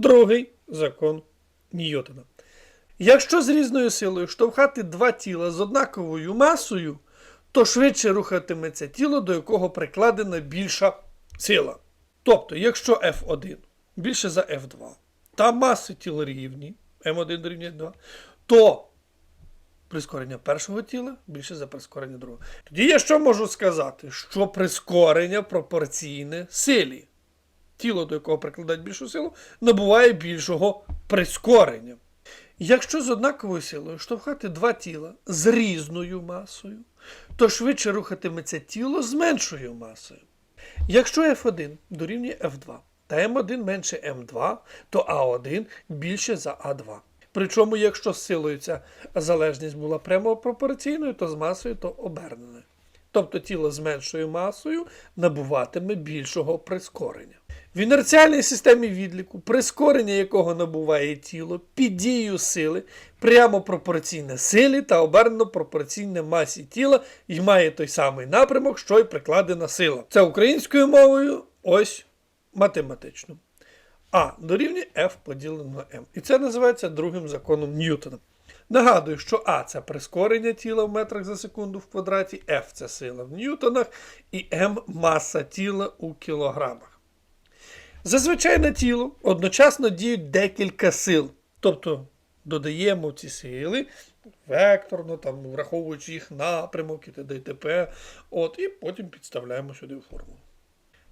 другий закон Ньютона. Якщо з різною силою штовхати два тіла з однаковою масою, то швидше рухатиметься тіло, до якого прикладена більша сила. Тобто, якщо F1 більше за F2, та маси тіла рівні, М1 дорівнює 2, то прискорення першого тіла більше за прискорення другого. Тоді я що можу сказати? Що прискорення пропорційне силі. Тіло, до якого прикладають більшу силу, набуває більшого прискорення. Якщо з однаковою силою штовхати два тіла з різною масою, то швидше рухатиметься тіло з меншою масою. Якщо F1 дорівнює F2 та M1 менше M2, то A1 більше за A2. Причому, якщо з силою ця залежність була прямо пропорційною, то з масою то оберненою. Тобто тіло з меншою масою набуватиме більшого прискорення. В інерціальній системі відліку, прискорення якого набуває тіло під дією сили, прямо пропорційне силі та обернено пропорційне масі тіла і має той самий напрямок, що й прикладена сила. Це українською мовою, ось математично. А дорівнює F поділено на m. І це називається другим законом Ньютона. Нагадую, що А це прискорення тіла в метрах за секунду в квадраті, F це сила в ньютонах і М маса тіла у кілограмах. Зазвичай на тіло одночасно діють декілька сил. Тобто додаємо ці сили векторно, там, враховуючи їх напрямок і т.д. і т.п. От, і потім підставляємо сюди в формулу.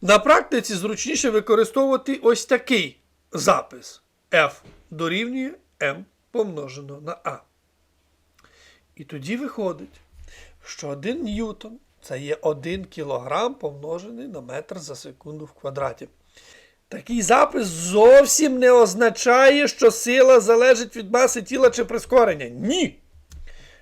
На практиці зручніше використовувати ось такий запис F дорівнює M помножено на А. І тоді виходить, що 1 ньютон це є 1 кілограм помножений на метр за секунду в квадраті. Такий запис зовсім не означає, що сила залежить від маси тіла чи прискорення. Ні.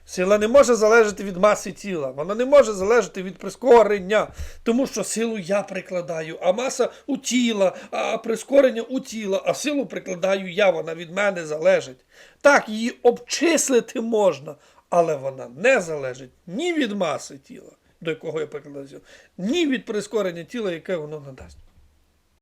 Сила не може залежати від маси тіла, вона не може залежати від прискорення, тому що силу я прикладаю, а маса у тіла, а прискорення у тіла, а силу прикладаю я, вона від мене залежить. Так, її обчислити можна, але вона не залежить ні від маси тіла, до якого я прикладаю ні від прискорення тіла, яке воно надасть.